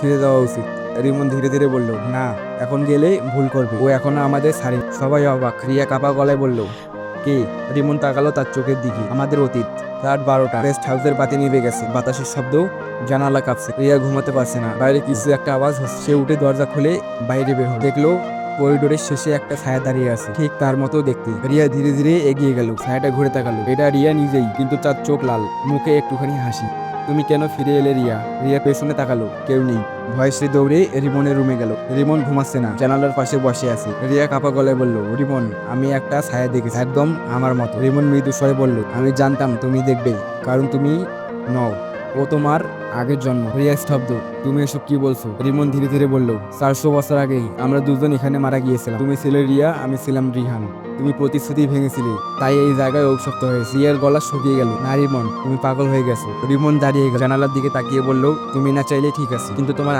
ফিরে যাওয়া উচিত। রিমন ধীরে ধীরে বলল, না, এখন গেলে ভুল করবে। ও এখনও আমাদের ছাড়ে সবাই অবাক। রিয়া কাপা গলায় বলল, কে? রিমন তাকালো তার চোখের দিকে। আমাদের অতীত। রাত বারোটা। রেস্ট হাউসের বাতি নিভে গেছে। বাতাসের শব্দ জানালা কাঁপছে। রিয়া ঘুমাতে পারছে না। বাইরে কিছু একটা আওয়াজ হচ্ছে। সে উঠে দরজা খুলে বাইরে বের হলো। দেখল করিডোরের শেষে একটা ছায়া দাঁড়িয়ে আছে। ঠিক তার মতো দেখতে। রিয়া ধীরে ধীরে এগিয়ে গেল। ছায়াটা ঘুরে তাকালো। এটা রিয়া নিজেই, কিন্তু তার চোখ লাল। মুখে একটুখানি হাসি। তুমি কেন ফিরে এলে রিয়া? রিয়া পেছনে তাকালো, কেউ নেই। ভয় সে দৌড়ে রিমনের রুমে গেল। রিমন ঘুমাচ্ছে না, জানালার পাশে বসে আছে। রিয়া কাপা গলায় বলল, রিমন, আমি একটা ছায়া দেখেছি। একদম আমার মতো। রিমন মৃদু স্বরে বলল, আমি জানতাম তুমি দেখবে, কারণ তুমি নও। ও তোমার আগের জন্ম। রিয়া স্তব্ধ, তুমি এসব কি বলছো? রিমন ধীরে ধীরে বলল, চারশো বছর আগেই আমরা দুজন এখানে মারা গিয়েছিলাম। তুমি ছিলে রিয়া, আমি ছিলাম রিহান। তুমি প্রতিশ্রুতি ভেঙেছিলে, তাই এই জায়গায় অভিশপ্ত হয়েছে ইয়ার গলা শুকিয়ে গেল। নারী মন, তুমি পাগল হয়ে গেছো। রিমন দাঁড়িয়ে গেল। জানালার দিকে তাকিয়ে বলল, তুমি না চাইলে ঠিক আছে, কিন্তু তোমার